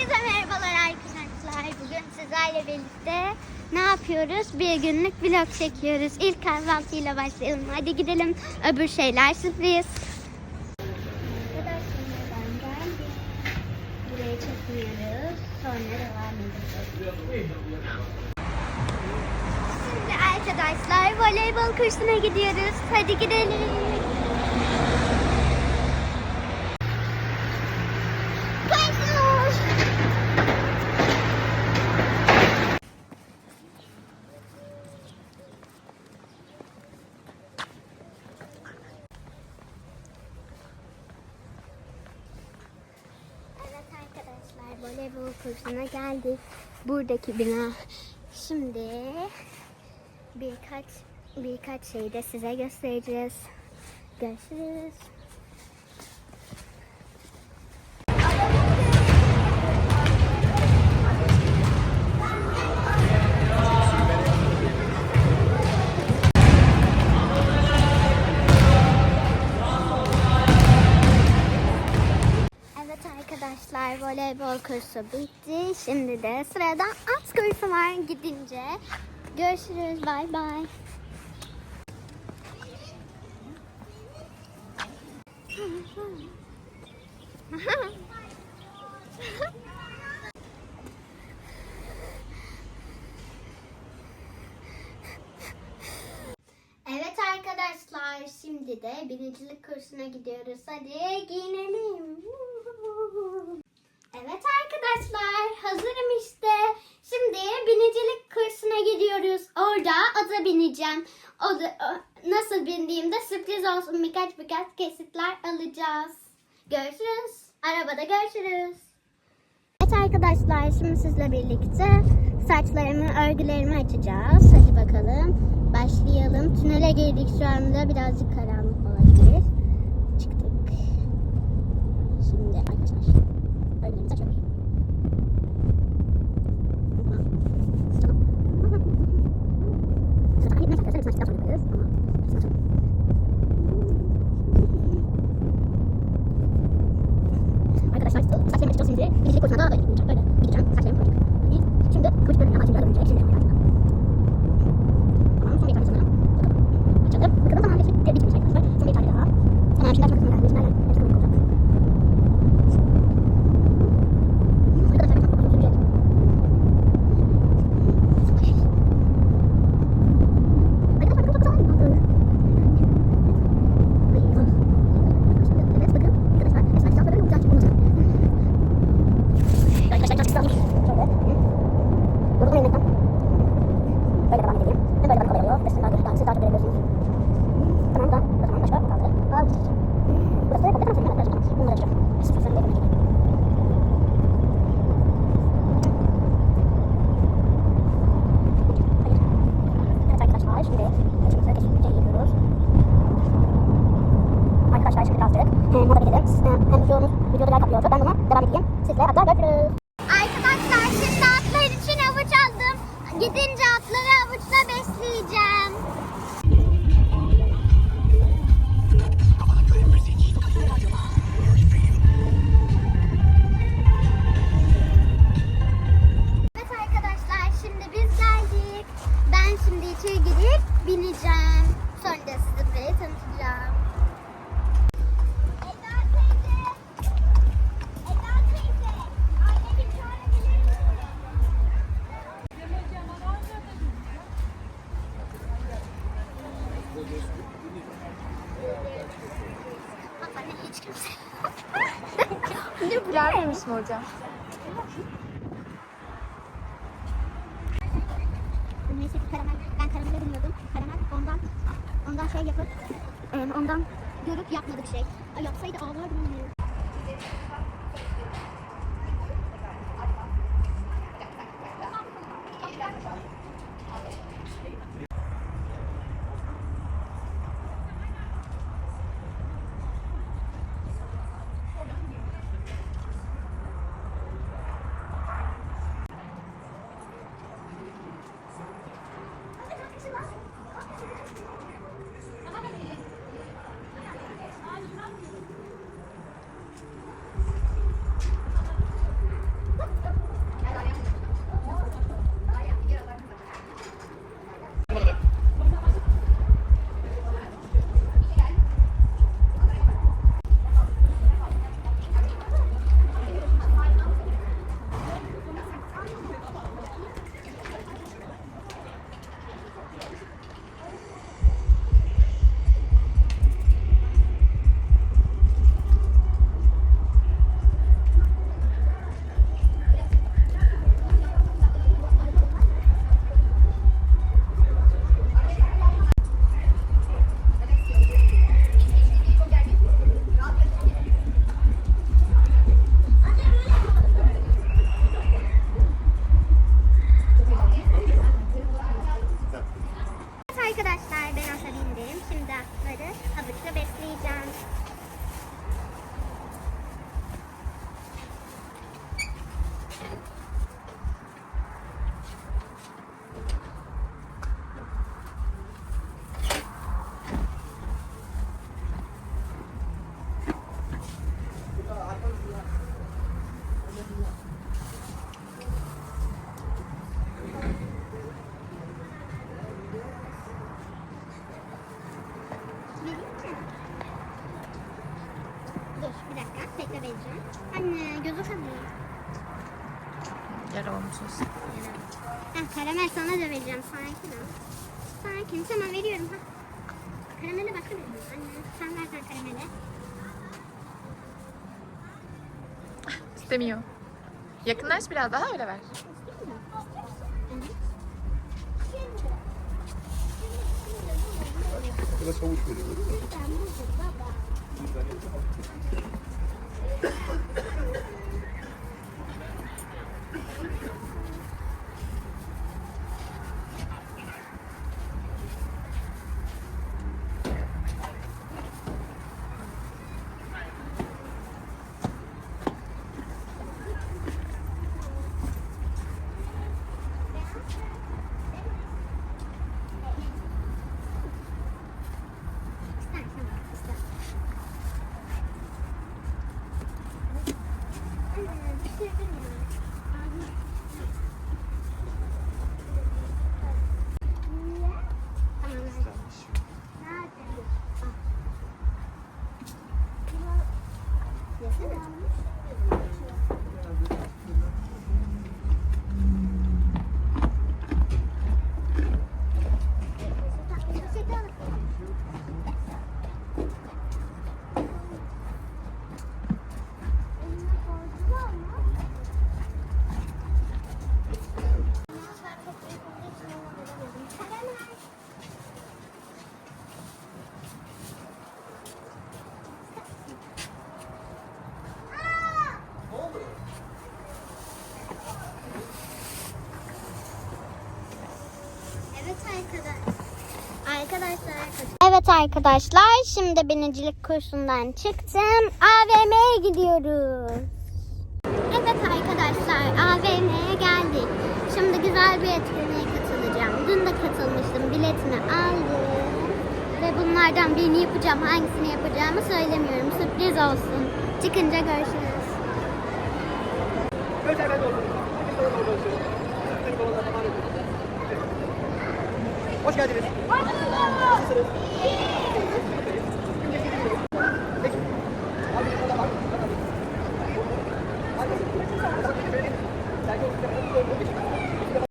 Herkese merhabalar arkadaşlar. Bugün sizlerle birlikte ne yapıyoruz? Bir günlük vlog çekiyoruz. İlk kahvaltıyla başlayalım. Hadi gidelim. Öbür şeyler sürpriz. Buraya çekmiyoruz. Sonra. Şimdi arkadaşlar voleybol kursuna gidiyoruz. Hadi gidelim. Koşuyor. Evet arkadaşlar voleybol kursuna geldik. Buradaki bina. Şimdi birkaç birkaç şeyi de size göstereceğiz. Görüşürüz. Arkadaşlar voleybol kursu bitti. Şimdi de sırada at kursu var gidince. Görüşürüz. Bay bay. Evet arkadaşlar şimdi de binicilik kursuna gidiyoruz. Hadi giyinelim. Arkadaşlar hazırım işte. Şimdi binicilik kursuna gidiyoruz. Orada ata bineceğim. O da, nasıl bindiğimde sürpriz olsun birkaç birkaç kesitler alacağız. Görüşürüz. Arabada görüşürüz. Evet arkadaşlar şimdi sizle birlikte saçlarımı, örgülerimi açacağız. Hadi bakalım. Başlayalım. Tünele girdik şu anda. Birazcık karanlık olabilir. Çıktık. Şimdi arkadaşlar örgülerimizi açıyoruz. Ne bu? Birer misin hocam? Neyse ki karamel. Ben karamele bilmiyordum. Karamel ondan ondan şey yapıp ondan görüp yapmadık şey. Ay, Yapsaydı ağlardım olmuşuz. Heh, karamel sana da vereceğim. Sakin ol. Sakin. Tamam veriyorum. Ha. Karamele bakar mısın? Anne sen ver sen karamele. İstemiyor. Yakınlaş biraz daha öyle ver. Biraz havuç veriyor. よし! Arkadaşlar. Evet arkadaşlar şimdi binicilik kursundan çıktım. AVM'ye gidiyoruz. Evet arkadaşlar AVM'ye geldik. Şimdi güzel bir etkinliğe katılacağım. Dün de katılmıştım. Biletimi aldım. Ve bunlardan birini yapacağım. Hangisini yapacağımı söylemiyorum. Sürpriz olsun. Çıkınca görüşürüz. Hoş geldiniz. Evet arkadaşlar sürpriz olan şey buydu.